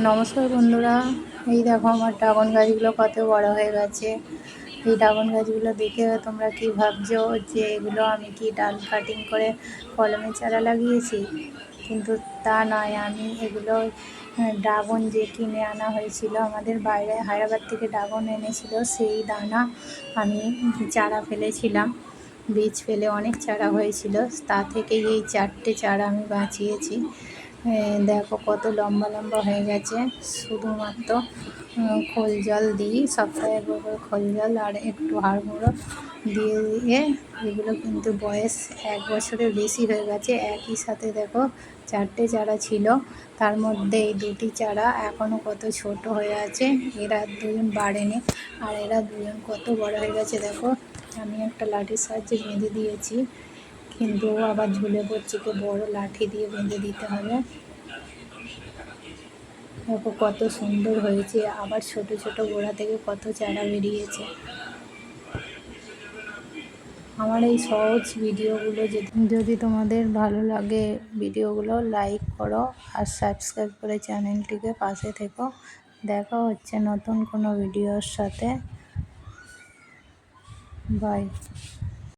নমস্কার বন্ধুরা। এই দেখো আমার ড্রাগন গাছগুলো কত বড় হয়ে গেছে। এই ড্রাগন গাছগুলো দেখে তোমরা কি ভাবছ যে এগুলো আমি কি ডাল কাটিং করে কলমে চারা লাগিয়েছি? কিন্তু তা নয়, আমি এগুলো ড্রাগন যে কিনে আনা হয়েছিল, আমাদের বাইরে, হায়দ্রাবাদ থেকে ড্রাগন এনেছিল, সেই দানা আমি চারা ফেলেছিলাম। বীজ ফেলে অনেক চারা হয়েছিল। তা থেকে এই চারটে চারা আমি বাঁচিয়েছি। দেখো কত লম্বা লম্বা হয়ে গেছে। শুধুমাত্র খোল জল দিই, সপ্তাহে একবার খোল জল আর একটু হাড় গুঁড়ো দিয়ে দিয়ে এগুলো কিন্তু বয়স এক বছরের বেশি হয়ে গেছে। একই সাথে দেখো চারটে চারা ছিল, তার মধ্যে এই দুটি চারা এখনও কত ছোট হয়ে আছে, এরা দুজন বাড়েনি আর এরা দুজন কত বড় হয়ে গেছে দেখো। আমি একটা লাঠির সাহায্যে বেঁধে দিয়েছি। কিন্তু আবার ঝুলে পড়ছে কে বড় লাঠি দিয়ে বেঁধে দিতে হবে। দেখো কত সুন্দর হয়েছে, আবার ছোট ছোট গোড়া থেকে কত চারা বেরিয়েছে। আমার এই সহজ ভিডিওগুলো যদি তোমাদের ভালো লাগে ভিডিওগুলো লাইক করো আর সাবস্ক্রাইব করে চ্যানেলটিকে পাশে থেকো। দেখা হচ্ছে নতুন কোনো ভিডিওর সাথে। বাই